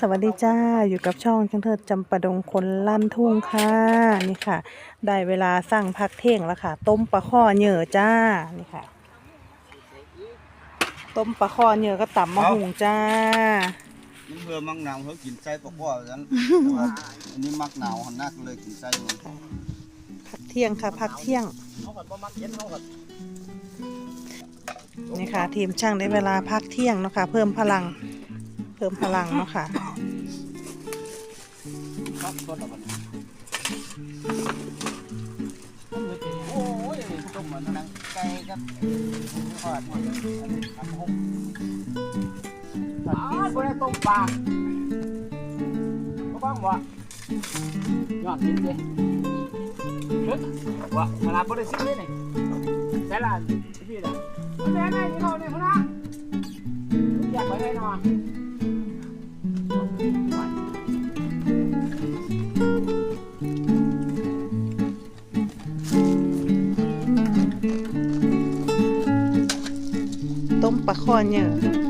สวัสดีจ้าอยู่กับช่องช่างเทิดจำปาดงคนลั่นทุ่งค่ะนี่ค่ะ ได้เวลาสั่งพักเที่ยงแล้วค่ะ ต้มปลาข้อเหยื่อจ้านี่ค่ะ ต้มปลาข้อเหยื่อก็ตำมะหุงจ้ามันเบื่อมักหนาวเขากินไส้ปลาก้อฉะนั้นแต่ว่าอันนี้มักหนาวหันนักเลยกินไส้มันพักเที่ยงค่ะ พักเที่ยงนี่ค่ะ ทีมช่างได้เวลาพักเที่ยงเนาะค่ะเพิ่มพลังเพิ่มพลังเนาะค่ะ ครับต้นอะไรโอ้ยต้มมันนั่งไก่กับทอดหมดเลยอันนี้ทำหกตัดอ้ากินวบ่ได้ต้มปลาเขาบ้างบ่ยอดกินดิเฮ้ยว่าขนาดบ่ได้ซิ้เลยนี่แต่ละพี่ล่ะมันแม่ไงนี่เขาเนี่ยพุ่นนะอยากไปได้เนาะต้มปลาข้อเห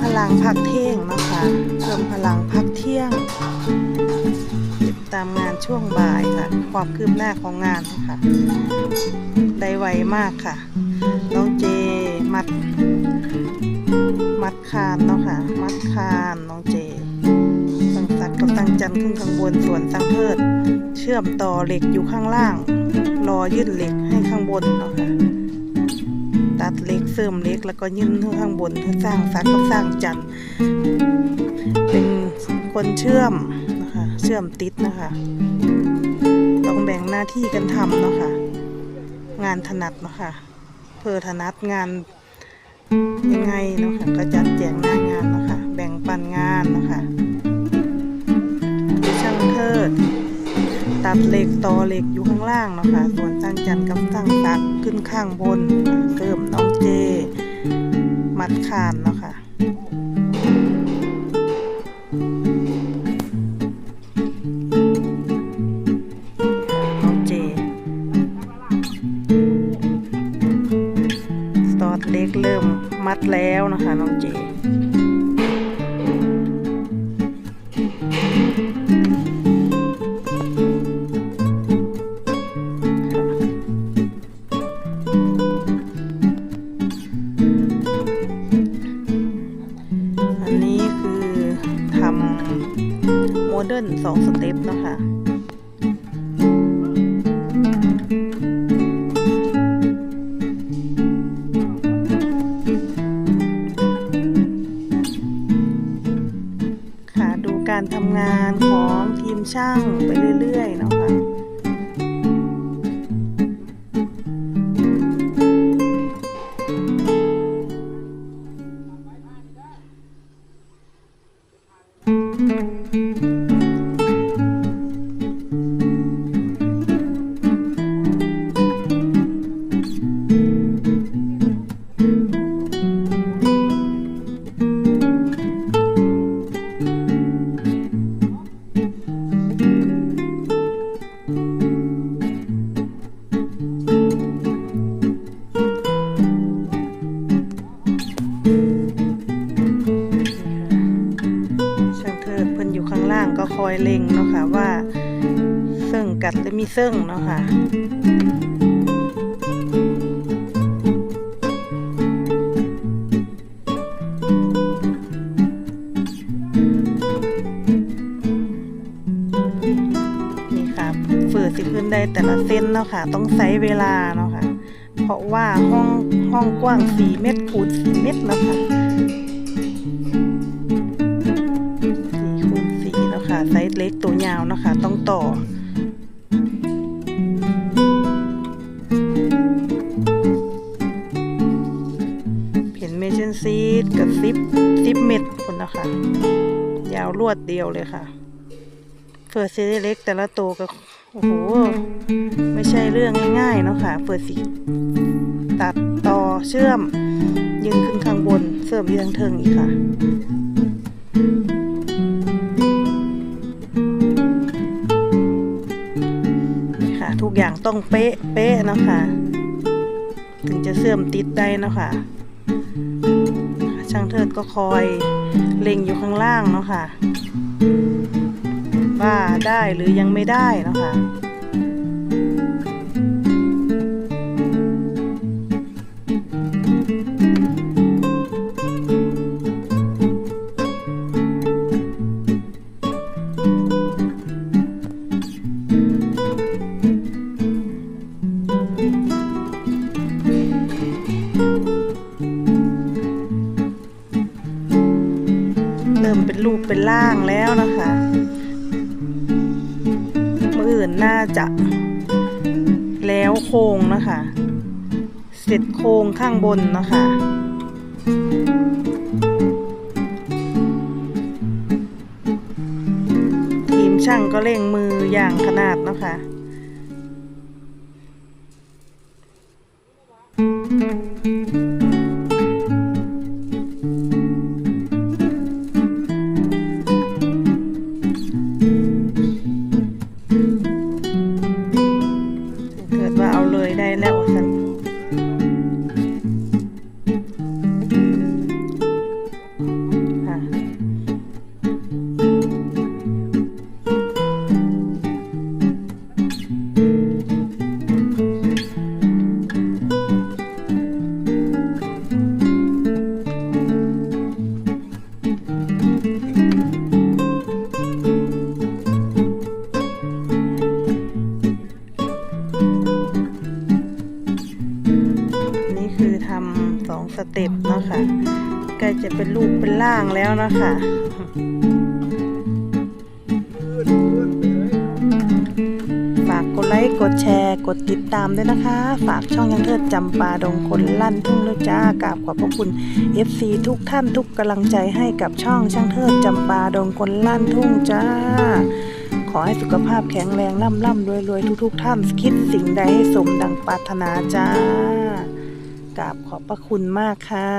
พลังพักเที่ยงนะคะเพิ่มพลังพักเที่ยง ติดตามงานช่วงบ่ายค่ะ ความคืบหน้าของงานค่ะ ได้ไวมากค่ะ น้องเจมัด มัดคานเนาะค่ะ มัดคานน้องเจตั้งสักก็ตั้งจันทร์ขึ้นข้างบนส่วนตั้งเพิด เชื่อมต่อเหล็กอยู่ข้างล่าง รอยื่นเหล็กให้ข้างบนเนาะค่ะ ดเล็กเสริมเล็ก แล้วก็ยื่นข้างบนเพื่อสร้างสักก็สร้างจันเป็นคนเชื่อมนะคะเชื่อมติดนะคะ ต้องแบ่งหน้าที่กันทำเนาะค่ะงานถนัดเนาะค่ะเพอถนัดงานยังไงเนาะค่ะก็จัดแจงหน้างานเนาะค่ะแบ่งปันงานเนาะค่ะช่างเทิด ตัดเหล็กต่อเหล็กอยู่ข้างล่างเนาะค่ะส่วนตั้งจันทร์กับตั้งตักขึ้นข้างบนเติมน้องเจ มัดคานเนาะค่ะน้องเจสตอดเล็กเริ่มมัดแล้วนะคะ น้องเจ นนี้คือทำโมเดิร์นสองสเต็ปนะคะค่ะดูการทำงานของทีมช่างไปเรื่อยๆเนาะ ล่างก็คอยเล็งเนาะค่ะว่าเซิ่งกัดและมีเซิ่งเนาะค่ะนี่ค่ะฝืดสิขึ้นได้แต่ละเส้นเนาะค่ะ ต้องใช้เวลาเนาะค่ะ เพราะว่าห้องห้องกว้าง4เมตรคูณ4เมตรเนาะค่ะ ไซส์เล็กตัวยาวนะคะ ต้องต่อเห็นเมชันซีดกับซิปซิปเม็ดคนนะคะ ยาวรวดเดียวเลยค่ะเฟิร์สซีเล็กแต่ละตัวก็โอ้โห ไม่ใช่เรื่องง่ายๆเนาะค่ะเฟิร์สซีตัดต่อเชื่อมยืนขึ้นข้างบน เสริมยืนเทิงอีกค่ะ ทุกอย่างต้องเป๊ะเป๊ะนะคะถึงจะเสื่อมติดได้นะค่ะช่างเทิดก็คอยเล็งอยู่ข้างล่างเนาะค่ะว่าได้หรือยังไม่ได้เนาะค่ะ เป็นรูปเป็นร่างแล้วนะคะมืออื่นน่าจะแล้วโครงนะคะ เสร็จโครงข้างบนนะคะทีมช่างก็เร่งมืออย่างขนาดนะคะเเอาเทำสองสเต็ปเนาะค่ะใกล้จะเป็นรูปเป็นร่างแล้วเนาะคะฝากกดไลค์กดแชร์กดติดตามด้วยนะคะ ฝากช่องยังเทิดจำปาดงคนลั่นทุ่งเลยจ้ากราบขอบพระคุณ FC ทุกท่านทุกกำลังใจให้กับช่องช่างเทิดจำปาดงคนลั่นทุ่งจ้าขอให้สุขภาพแข็งแรงร่ำร่ำรวยรวยทุกทุกๆท่านคิดสิ่งใดให้สมดังปรารถนาจ้า กราบขอบพระคุณมากค่ะ